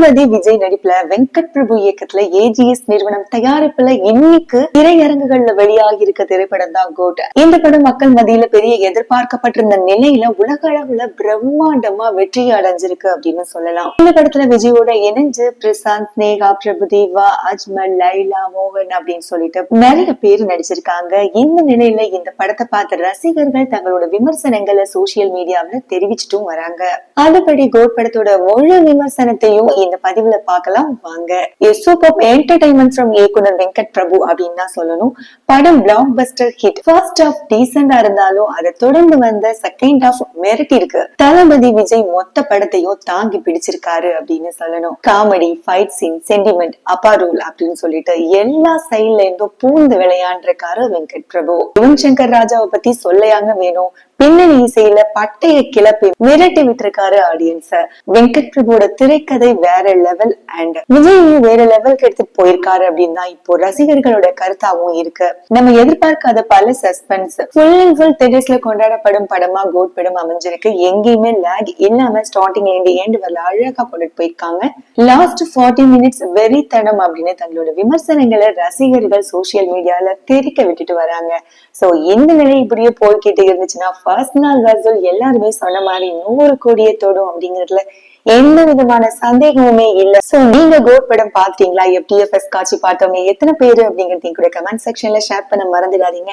தளபதி விஜய் நடிப்புல வெங்கட் பிரபு இயக்கத்துல ஏஜிஎஸ் நிறுவனம் தயாரிப்புல இன்னைக்கு திரையரங்குகள்ல வெளியாகி இருக்க திரைப்படம் தான் கோட் இந்த படம் மக்கள் மத்தியில பெரிய எதிர்பார்க்கப்பட்டிருந்த நிலையில உலக அளவுல பிரம்மாண்டமா வெற்றி அடைஞ்சிருக்கு அப்படின்னு சொல்லலாம். இந்த படத்துல விஜயோட இணைஞ்சு பிரசாந்த் ஸ்னேகா பிரபுதேவா அஜ்மல் லைலா மோகன் அப்படின்னு சொல்லிட்டு நிறைய பேர் நடிச்சிருக்காங்க. இந்த நிலையில இந்த படத்தை பார்த்த ரசிகர்கள் தங்களோட விமர்சனங்களை சோசியல் மீடியாவில தெரிவிச்சிட்டும் வராங்க. அதுபடி கோட் படத்தோட முழு விமர்சனத்தையும் இந்த பதிவுல பார்க்கலாம். வாங்க. சூப்பர் என்டர்டைன்மெண்ட் ஃப்ரம் இயக்குனர் வெங்கட் பிரபு அப்படின்னு தான் சொல்லணும். படம் blockbuster hit first half டீசெண்டா இருந்தாலும் அதை தொடர்ந்து வந்த செகண்ட் ஆஃப் மிரட்டி இருக்கு. தளபதி விஜய் மொத்த படத்தையும் தாங்கி பிடிச்சிருக்காரு அப்படின்னு சொல்லணும். காமெடி ஃபைட் சீன் சென்டிமெண்ட் அப்பா ரூல் அப்படின்னு சொல்லிட்டு எல்லா சைட்ல இருந்தும் பூந்து விளையாண்டிருக்காரு வெங்கட் பிரபு. யுவன் சங்கர் ராஜாவை பத்தி சொல்லையாங்க வேணும். பின்னணி இசையில பட்டைய கிளப்பி மிரட்டி விட்டுருக்காரு ஆடியன்ஸ வெங்கட் பிரபுவோட திரைக்கதை வேற லெவல் அண்ட் விஜய் வேற லெவலுக்கு எடுத்து போயிருக்காரு அப்படின்னு தான் இப்போ ரசிகர்களோட கருத்தாவும் இருக்கு. நம்ம எதிர்பார்க்காத பல சஸ்பென்ஸ் ஃபுல் அண்ட் ஃபுல் தியேட்டர்ஸ்ல கொண்டாடப்படும் படமா கோட் படம் அமைஞ்சிருக்கு. எங்கேயுமே லேக் இல்லாம ஸ்டார்டிங்ல இருந்து ஏண்டு வரல. அழகா கொண்டுட்டு போயிருக்காங்க. லாஸ்ட் ஃபார்ட்டி மினிட்ஸ் வெறித்தனம் அப்படின்னு தங்களோட விமர்சனங்களை ரசிகர்கள் சோசியல் மீடியால தெரிக்க விட்டுட்டு வராங்க. சோ இந்த நிலை இப்படியே போய்கிட்டு இருந்துச்சுன்னா பர்சனல் நாள் வசூல் எல்லாருமே சொன்ன மாதிரி நூறு கோடியை தொடும் அப்படிங்கிறதுல எந்த விதமான சந்தேகமுமே இல்ல. சோ நீங்க கோட் படம் பாத்தீங்களா? எஃப்டிஎஃப்எஸ் காட்சி பார்த்தவங்க எத்தனை பேரு அப்படிங்கறதையும் கூட கமெண்ட் செக்ஷன்ல ஷேர் பண்ண மறந்துடாதீங்க.